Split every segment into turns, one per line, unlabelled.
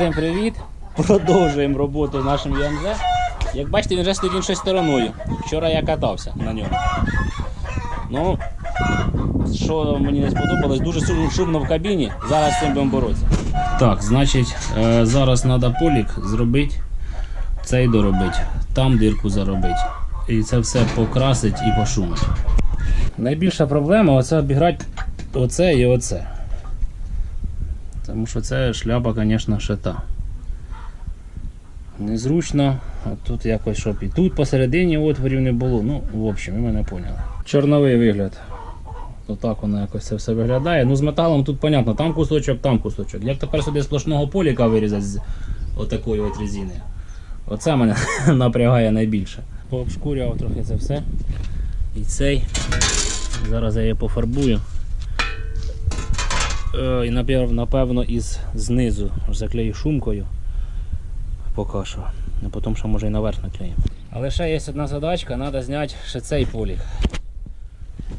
Всім привіт! Продовжуємо роботу нашим ЮМЗ. Як бачите, він вже стоїть іншою стороною. Вчора я катався на ньому. Ну, що мені не сподобалось, дуже шумно в кабіні. Зараз з цим будемо боротися. Так, значить, е, зараз треба полік зробити, цей доробити, там дирку заробити. І це все покрасить і пошумить. Найбільша проблема оце обіграти оце і оце. Тому що це шляпа, звісно, ще та. Незручно, а тут якось щоб і тут посередині отворів не було. Ну, в общем, ви мене поняли. Чорновий вигляд. Отак воно якось це все виглядає. Ну, з металом тут понятно, там кусочок, там кусочок. Як тепер сюди сплошного поліка вирізати з отакої от резини. Оце мене напрягає найбільше. Пообшкурював трохи це все. І цей. Зараз я її пофарбую. Е, І напевно із знизу заклею шумкою. Поки що. А потім ще може і наверх наклеїмо. Але ще є одна задачка, треба зняти ще цей полік.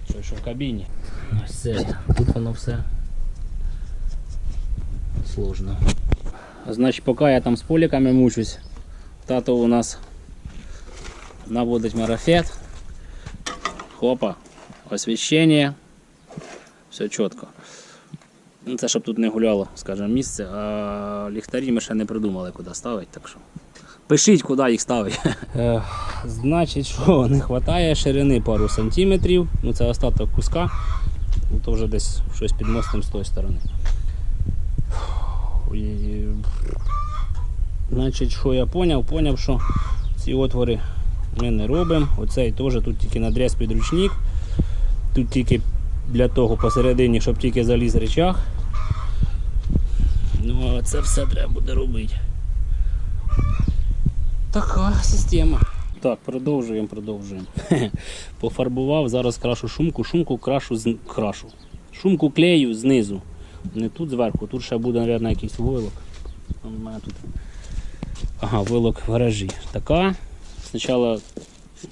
Що, що в кабіні. Ось це. Тут воно все сложно. Значить, поки я там з поліками мучусь, тато у нас наводить марафет. Хопа, освіщення. Все чітко. Ну, Це щоб тут не гуляло, скажімо, місце, а ліхтарі ми ще не придумали, куди ставити, так що. Пишіть, куди їх ставити. Е, значить, що не вистачає ширини пару сантиметрів. Ну це остаток куска. Ну, то вже десь щось під мостом з тої сторони. І, Значить, що я поняв? Поняв, що ці отвори ми не робимо. Оцей теж тут тільки надріз під ручник. Тут тільки для того посередині, щоб тільки заліз речах. Ну, а це все треба буде робити. Така система. Так, продовжуємо, продовжуємо. Пофарбував, зараз крашу шумку, шумку крашу з... крашу. Шумку клею знизу. Не тут зверху, тут ще буде, мабуть, якийсь войлок. Он у мене тут. Ага, войлок в гаражі. Така. Спочатку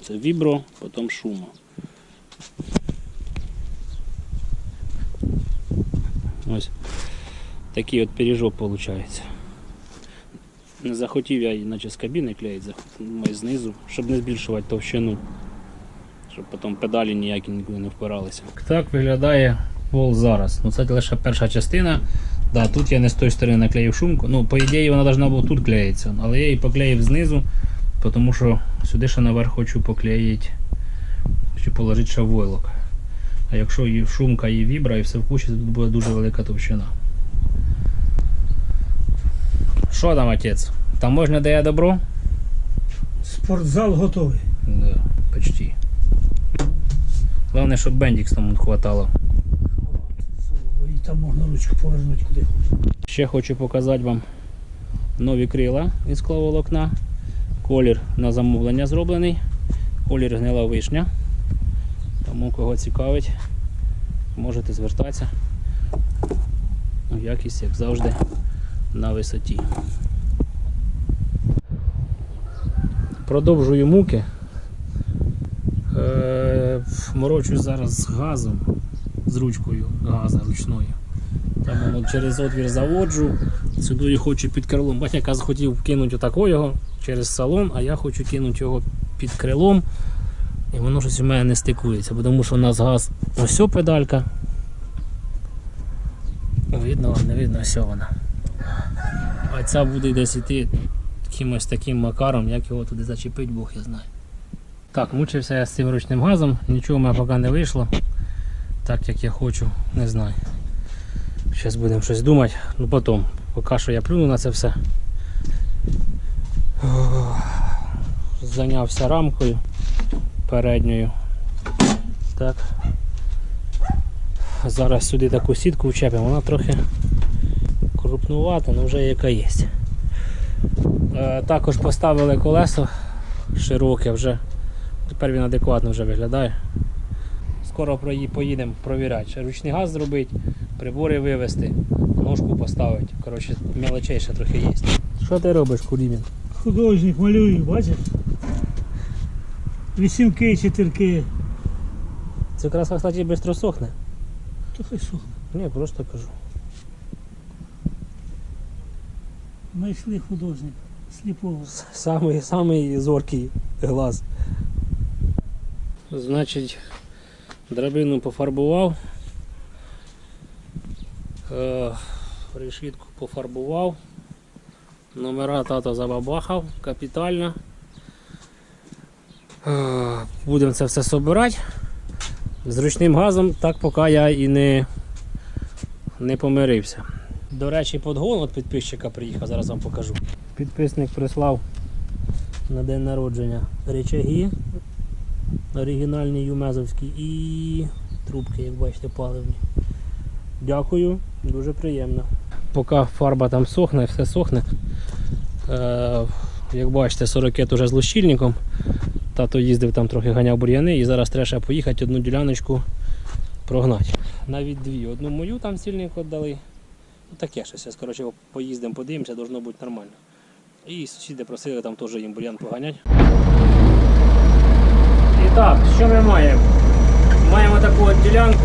це вібро, потім шума. Ось такий от пиріжок виходить. Не захотів я її наче з кабіни клеїти, знизу, щоб не збільшувати товщину, щоб потім педалі ніякі нікуди не впиралися. Так виглядає пол зараз. Ну Це лише перша частина. Да, тут я не з тої сторони наклеїв шумку. Ну, по ідеї вона повинна була тут клеїтися, але я її поклеїв знизу, тому що сюди ще наверх хочу поклеїти, хочу положити ще войлок. А якщо і шумка, і вібра, і все в кучі, то тут буде дуже велика товщина. Що там, отець? Там можна я добро?
Спортзал готовий.
Да, почти. Головне, щоб бендікс там хватало.
І там можна ручку повернути куди хочеш.
Ще хочу показати вам нові крила із скловолокна. Колір на замовлення зроблений. Колір гнила вишня. Тому кого цікавить, можете звертатися. Ну, Якість, як завжди, на висоті. Продовжую муки. Е, морочусь зараз з газом, з ручкою газа ручною. Там воно через отвір заводжу, сюди хочу під крилом. Бать, яка захотів кинути отако його через салон, а я хочу кинути його під крилом. І воно щось у мене не стикується, тому що у нас газ ось педалька. Видно, не видно, ось вона. А ця буде десь іти якимось таким макаром, як його туди зачепить, Бог я знаю. Так, мучився я з цим ручним газом, нічого в мене поки не вийшло. Так як я хочу, не знаю. Зараз будемо щось думати, ну потім. Поки що я плюну на це все. Зайнявся рамкою передньою. Так. Зараз сюди таку сітку вчепимо, вона трохи крупнувата, але вже яка є. Е, також поставили колесо широке вже. Тепер він адекватно вже виглядає. Скоро поїдемо провіряти. Ручний газ зробити, прибори вивезти, ножку поставити. Коротше, мелочей ще трохи є. Що ти робиш, Кулімін?
Художник малює, бачиш? Вісімки, чотирки.
Це краска, кстати, швидко сохне.
То хай що.
Ні, просто кажу.
Знайшли художника, сліпого.
Самий, самий зоркий глаз. Значить, драбину пофарбував. Е, решітку пофарбував. Номера тато забабахав капітально. Е, Будемо це все собирати. З ручним газом так поки я і не, не помирився. До речі, подгон від підписчика приїхав, зараз вам покажу. Підписник прислав на день народження речаги оригінальні юмезовські і трубки, як бачите, паливні. Дякую, дуже приємно. Поки фарба там сохне, все сохне. Е, як бачите, 40 уже з лущильником. Тато їздив там трохи ганяв бур'яни і зараз треба поїхати одну діляночку прогнати. Навіть дві. Одну мою там стільник віддали. Ну таке щось. Коротше, поїздимо, подивимося, должно бути нормально. І сусіди просили там теж їм бур'ян поганять. І так, що ми маємо? Маємо таку от ділянку.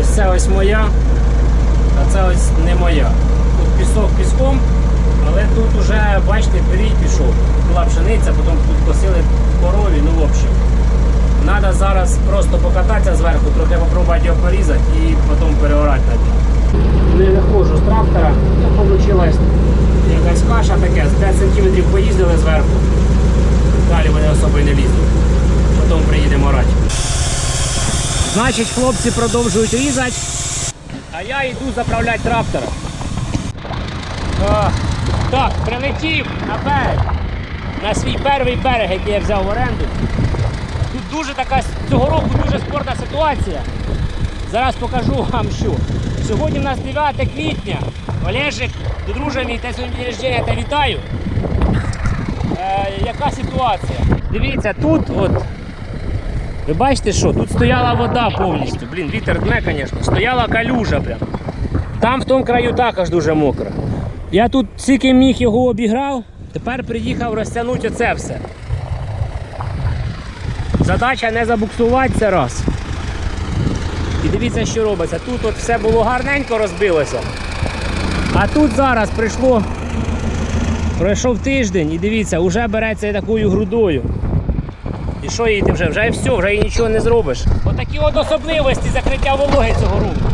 Ось це ось моя, а це ось не моя. Тут пісок піском, але тут вже, бачите, перій пішов. Була пшениця, потім тут косили корові, ну в общем. Треба зараз просто покататися зверху, трохи попробувати його порізати і потім переорати на дні. Не виходжу з трактора, вийшла якась каша таке, з 5 см поїздили зверху. Далі вони особо не лізуть. Потім приїдемо орати. Значить, хлопці продовжують різати, а я йду заправляти трактора. Так, прилетів на. На свій перший берег, який я взяв в оренду. Тут дуже така цього року дуже спорна ситуація. Зараз покажу вам що. Сьогодні у нас 9 квітня. Олежик, друже мій, те сьогодні рождення, та вітаю. Е, яка ситуація? Дивіться, тут от. Ви бачите, що? Тут стояла вода повністю. Блін, вітер дме, звісно. Стояла калюжа прям. Там в тому краю також дуже мокро. Я тут скільки міг його обіграв, тепер приїхав розтягнути оце все. Задача не забуксувати це раз. І дивіться, що робиться. Тут от все було гарненько розбилося. А тут зараз прийшло. Пройшов тиждень і дивіться, вже береться такою грудою. І що їй вже? Вже і все, вже і нічого не зробиш. Отакі от особливості закриття вологи цього року.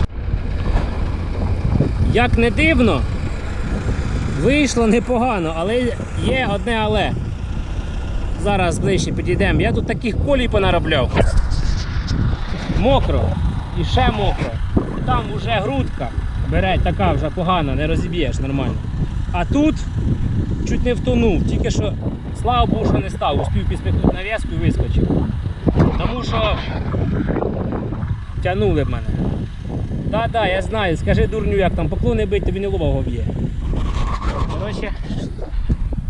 Як не дивно, вийшло непогано, але є одне але. Зараз ближче підійдемо. Я тут таких колій понаробляв. Мокро. І ще мокро. Там вже грудка. Бере така вже погана, не розіб'єш нормально. А тут чуть не втонув, тільки що, слава Богу, що не став, успів підспихнути нав'язку і вискочив. Тому що тягнули б мене. Так, я знаю, скажи дурню, як там поклони бить, тобі не лобого б'є. Коротше,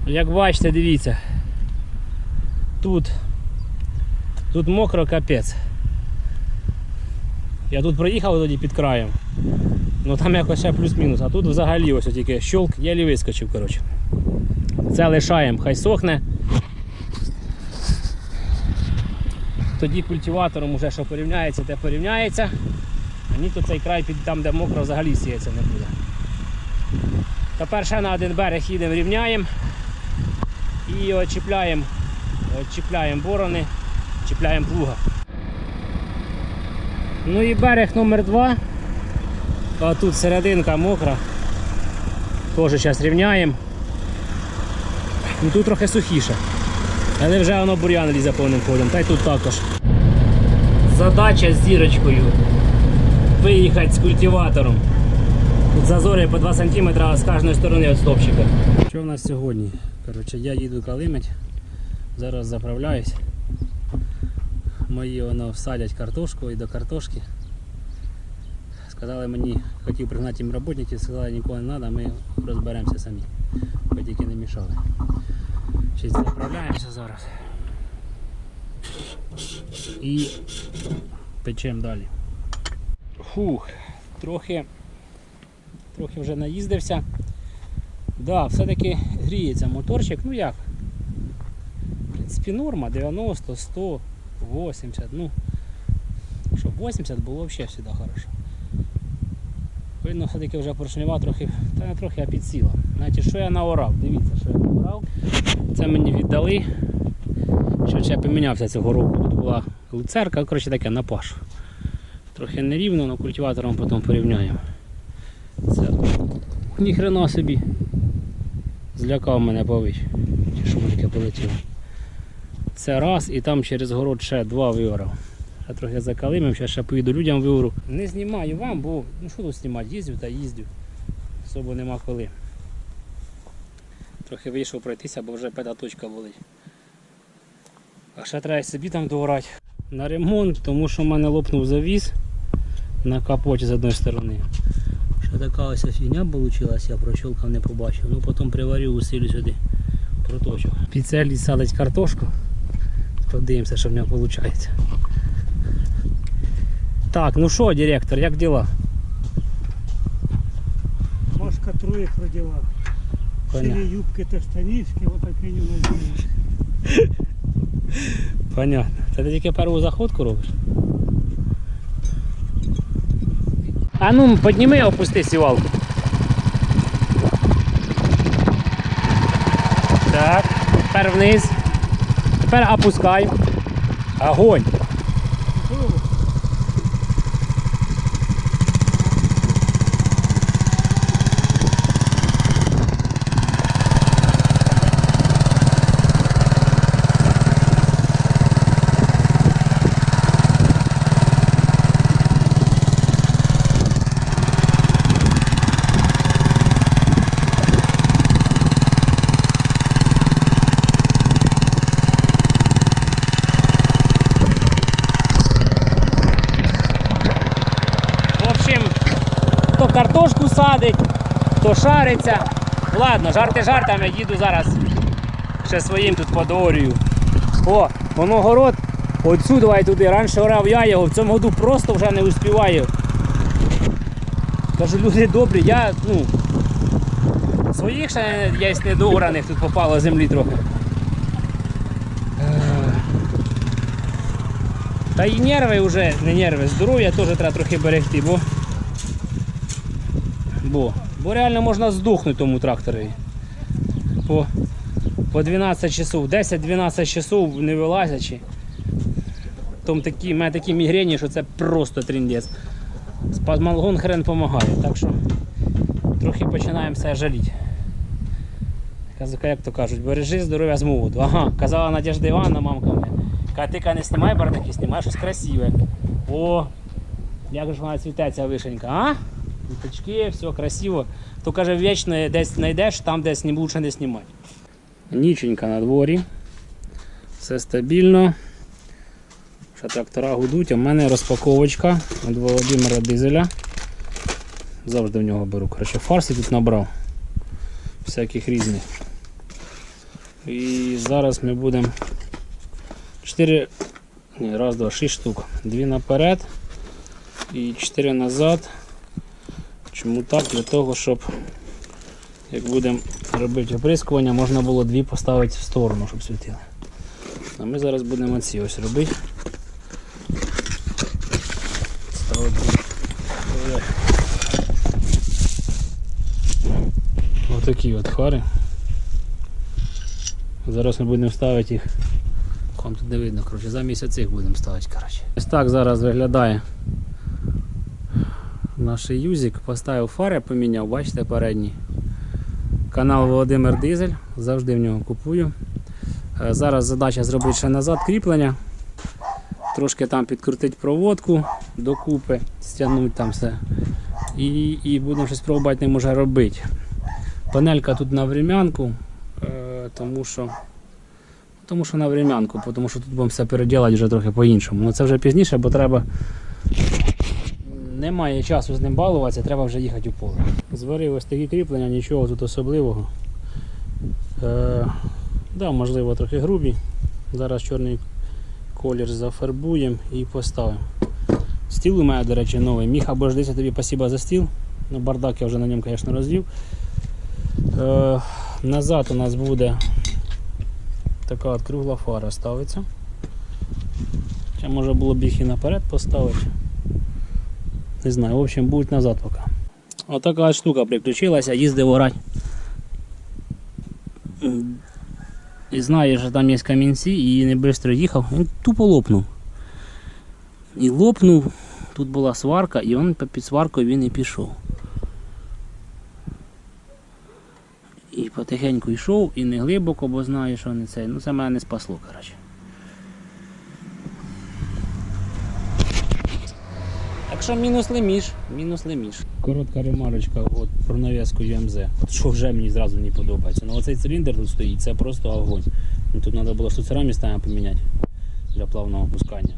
як бачите, дивіться. Тут, тут мокро капець. Я тут проїхав тоді під краєм. Ну там якось ще плюс-мінус, а тут взагалі ось тільки щолк, єлі вискочив. коротше. Це лишаємо, хай сохне. Тоді культиватором уже що порівняється, те порівняється. А ні, то цей край під там, де мокро, взагалі сіється не буде. Тепер ще на один берег їдемо, рівняємо і очіпляємо, очіпляємо борони, чіпляємо плуга. Ну і берег номер два. А тут серединка мокра. Теж зараз рівняємо. Ну тут трохи сухіше. Але вже воно бур'ян лізе повним ходом, та й тут також. Задача з зірочкою. Виїхати з культиватором. Зазори по 2 см з кожної сторони від стопчика. Що в нас сьогодні? Коротше, я їду калимить, зараз заправляюсь. Мої воно всадять картошку і до картошки. Сказали мені, хотів пригнати їм роботників, сказали нікого не треба, ми розберемося самі. Хоч тільки не мішали. Ще заправляємося зараз. І печемо далі. Фух, трохи, трохи вже наїздився. Да, все-таки гріється моторчик, ну як? В принципі, норма 90, 100, 80, ну, щоб 80 було взагалі завжди хорошо. Видно, все-таки вже поршнева трохи, та не трохи, а підсіла. Значить, що я наорав? Дивіться, що я наорав. Це мені віддали. Що я помінявся цього року. Тут була люцерка, коротше таке на паш. Трохи нерівно, але культиватором потім порівняємо. Це ніхрена собі. Злякав мене пович. Чи що таке полетіло. Це раз і там через город ще два виорав. Я трохи закалимив, зараз ще поїду людям виору. Не знімаю вам, бо ну що тут знімати, їздю та їздю. Особо нема коли. Трохи вийшов пройтися, бо вже п'ята точка болить. А ще треба собі там доорати. На ремонт, тому що в мене лопнув завіс на капоті з одної сторони. Що така ось фігня вийшла, я прощолкав не побачив. Ну потім приварив усилю сюди проточок. Піцелі садить картошку. Подивимося, що в нього виходить. Так, ну що, директор, як діла?
Машка троє родила.
Понятно.
Сині юбки та штанішки, отакі у нас.
Понятно. Це ти тільки першу заходку робиш? А ну, підніми, опусти сівалку. Так, тепер вниз. Тепер опускай. Огонь.
Готово?
В общем, хто картошку садить, хто шариться. Ладно, жарти жартами, їду зараз ще своїм тут подорюю. О, воно город. Давай туди. Раніше орав я його, в цьому году просто вже не успіваю. Кажу, люди добрі, я, ну. Своїх ще є недоораних тут попало землі трохи. Е, Та і нерви вже, не нерви, здоров'я теж треба трохи берегти, бо. Бо, реально можна здохнути тому тракторі. По, по 12 часов, 10-12 часов не вилазячи. Там такі, мене такі мігрені, що це просто тріндець. Спазмалгон хрен допомагає, так що трохи починаємо себе жаліти. Як то кажуть, бережи здоров'я з молоду. Ага, казала Надежда Івановна, мамка моя. Каже, ти ка не знімай бардаки, знімай щось красиве. О, як ж вона цвітеться вишенька, а? Квіточки, все красиво. То каже, вічно десь знайдеш, там десь не лучше не знімати. Ніченька на дворі. Все стабільно. Ще трактора гудуть, в мене розпаковочка від Володимира Дизеля. Завжди в нього беру. Коротше, фарсів тут набрав. Всяких різних. І зараз ми будемо 4, ні, раз, два, 6 штук. Дві наперед і 4 назад. Чому так? Для того, щоб як будемо робити оприскування, можна було дві поставити в сторону, щоб світили. А ми зараз будемо ці ось робити. Ставити. Отакі от хари. Зараз ми будемо ставити їх. Вам тут не видно, коротше, за місяць їх будемо ставити. Коротше. Ось так зараз виглядає наш юзик. Поставив фари, поміняв, бачите, передній. Канал Володимир Дизель, завжди в нього купую. Е, Зараз задача зробити ще назад кріплення. Трошки там підкрутити проводку докупи, стягнути там все. І, і будемо щось пробувати ним уже робити. Панелька тут на врем'янку, е, тому що тому що на врем'янку, тому що тут будемо все переділати вже трохи по-іншому. Ну це вже пізніше, бо треба. Немає часу з ним балуватися, треба вже їхати у поле. Зварив ось такі кріплення, нічого тут особливого. Е, да, можливо, трохи грубі. Зараз чорний колір зафарбуємо і поставимо. Стіл у мене, до речі, новий. Міха Бождися, тобі спасибо за стіл. Ну, бардак я вже на ньому, звісно, розвів. Е, назад у нас буде така от кругла фара ставиться. Хоча може було б їх і наперед поставити. Не знаю, в общем, будуть назад поки. Отака штука приключилася, їздив орать. І знає, що там є камінці, і не швидко їхав, він тупо лопнув. І лопнув, тут була сварка, і він під сваркою він і пішов. І потихеньку йшов, і не глибоко, бо знаю, що не це. Ну це мене не спасло, коротше. Що мінус леміш, мінус леміш. Коротка ремарочка от, про нав'язку ЮМЗ. Що вже мені зразу не подобається. Ну оцей циліндр тут стоїть, це просто огонь. Ну, тут треба було штуцера містами поміняти для плавного опускання.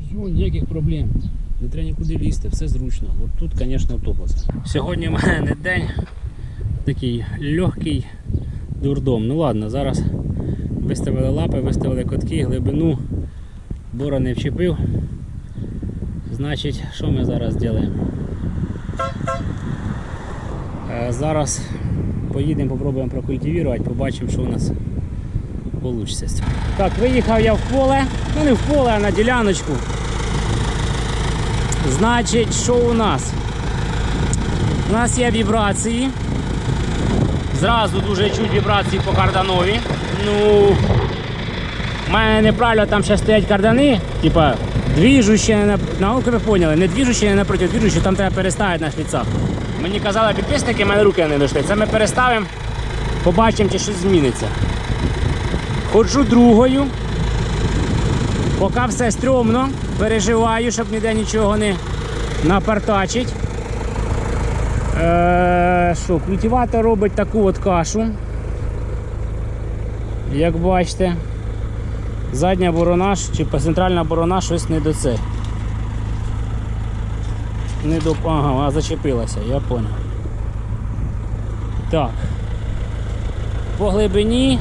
Все, ніяких проблем. Не треба нікуди лізти, все зручно. От тут, звісно, топося. Сьогодні в мене не день такий легкий дурдом. Ну ладно, зараз виставили лапи, виставили котки, глибину, бора не вчепив. Значить, що ми зараз робимо? Е, Зараз поїдемо, попробуємо прокультивувати, побачимо, що у нас вийде. Так, виїхав я в поле, ну не в поле, а на діляночку. Значить, що у нас? У нас є вібрації. Зразу дуже чуть вібрації по карданові. Ну, у мене неправильно там ще стоять кардани, типа двіжущі, на, ну, ви поняли, не двіжущі, не напроти двіжущі, там треба переставити на шліцах. Мені казали підписники, мене руки не дійшли. Це ми переставимо, побачимо, чи щось зміниться. Ходжу другою. Поки все стрьомно, переживаю, щоб ніде нічого не напартачить. Е, культиватор робить таку от кашу. Як бачите, задня борона чи центральна борона щось не до це. Не до. Ага, вона зачепилася, я понял. Так. По глибині.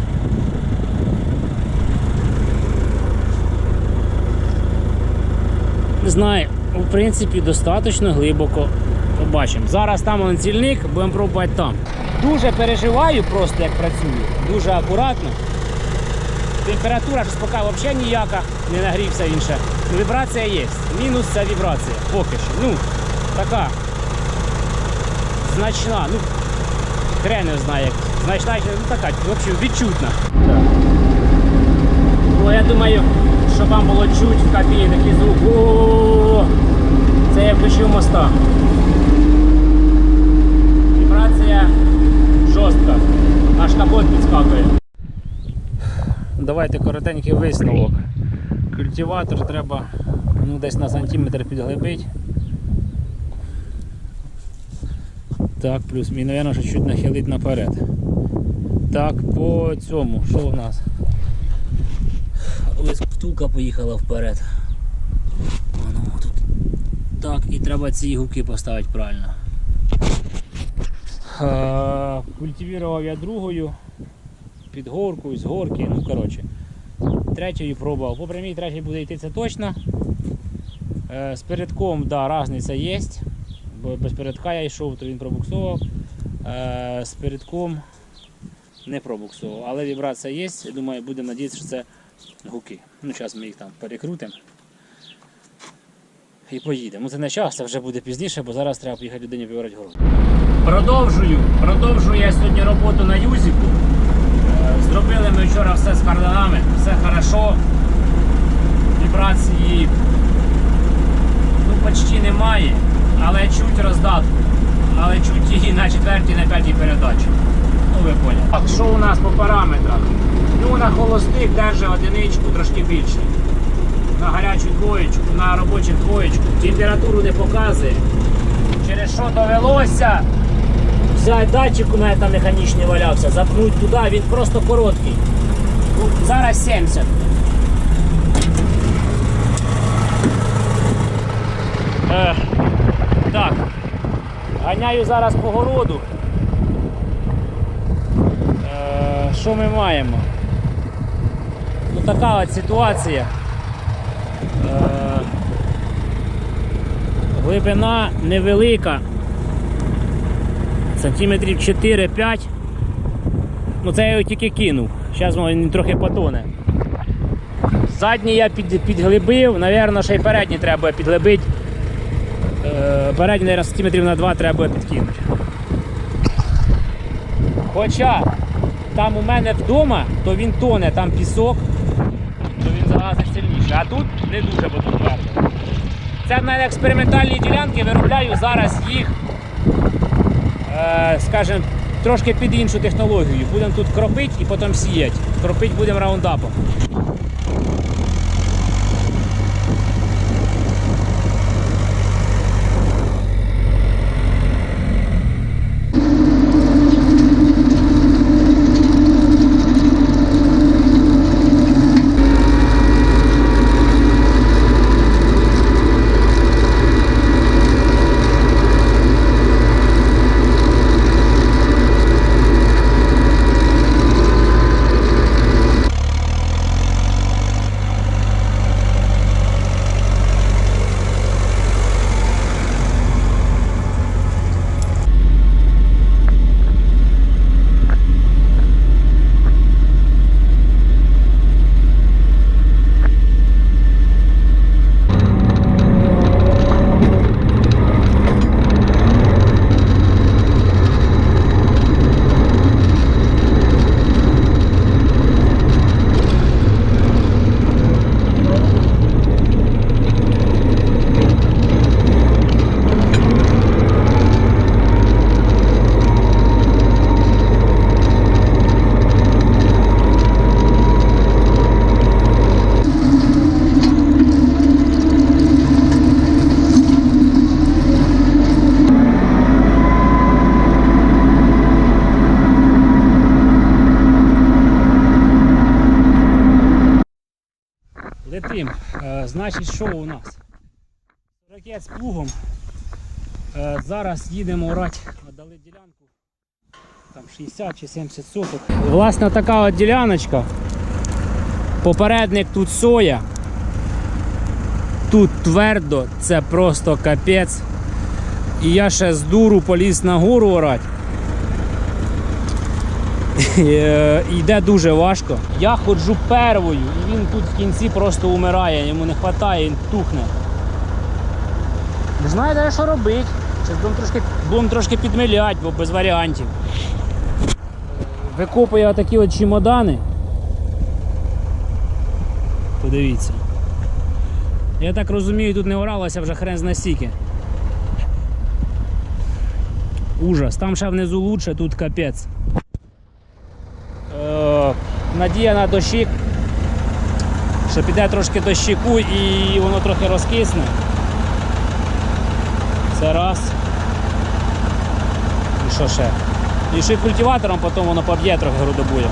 Не знаю, в принципі, достатньо глибоко. Побачимо. Зараз там он цільник, будемо пробувати там. Дуже переживаю просто, як працюю. Дуже акуратно. Температура ж поки взагалі ніяка, не нагрівся інше. Вібрація є. Мінус це вібрація. Поки що. Ну, така значна. Ну, хрен знає, як. Значна, ну така, взагалі відчутна. Ну, я думаю, щоб вам було чуть в кабіні такий звук. О-о-о-о. Це я включив моста. Вібрація жорстка. Аж капот підскакує. Давайте коротенький висновок. Культиватор треба ну, десь на сантиметр підглибити. Так, плюс і, мабуть, що чуть нахилить наперед. Так, по цьому, що у нас? Ось втулка поїхала вперед. Воно тут. Так, і треба ці гуки поставити правильно. Культивував я другою під горкою, з горки, ну коротше. Третьою пробував. По прямій третій буде йти це точно. Е, З передком, да, різниця є. Бо без передка я йшов, то він пробуксував. Е, З передком не пробуксував. Але вібрація є. Я думаю, будемо надіятися, що це гуки. Ну, зараз ми їх там перекрутимо. І поїдемо. Ну, це не час, це вже буде пізніше, бо зараз треба поїхати людині вибирати город. Продовжую. Продовжую я сьогодні роботу на юзіку. Зробили ми вчора все з карданами, все хорошо. Вібрації ну, почти немає, але чуть роздатку. Але чуть її на четвертій, на п'ятій передачі. Ну ви поняли. Так, що у нас по параметрах? Ну на холостих держить одиничку трошки більше. На гарячу двоєчку, на робочу двоєчку. Температуру не показує. Через що довелося взяти датчик у мене там механічний валявся, запнуть туди, він просто короткий. Ну, зараз 70. Е, так. Ганяю зараз по городу. Е, що ми маємо? Ну така от ситуація. Е, глибина невелика. Сантиметрів 4-5. Ну це я його тільки кинув. Зараз він трохи потоне. Задній я під, підглибив, Навірно, ще й передній треба підглибити. Е, Передній, мабуть, сантиметрів на 2 треба підкинути. Хоча там у мене вдома, то він тоне, там пісок, то він залазить сильніше. А тут не дуже, бо тут твердо. Це в мене експериментальні ділянки, виробляю зараз їх, скажімо, трошки під іншу технологію. Будемо тут кропити і потім сіяти. Кропити будемо раундапом. Летим. Е, значить, що у нас? Ракет з плугом. Е, зараз їдемо орати. Дали ділянку. Там 60 чи 70 соток. Власне, така от діляночка. Попередник тут соя. Тут твердо, це просто капець. І я ще з дуру поліз на гору орати. Е, Йде дуже важко. Я ходжу первою, і він тут в кінці просто умирає, йому не вистачає, він тухне. Не знаю, де що робити. Зараз будемо трошки, будемо трошки підмиляти, бо без варіантів. Викопує отакі от чемодани. Подивіться. Я так розумію, тут не оралося вже хрен зна стільки. Ужас. Там ще внизу лучше, тут капець. Надія на дощик, що піде трошки дощику і воно трохи розкисне. Це раз. І що ще? І ще культиватором потім воно поб'є трохи грудобує.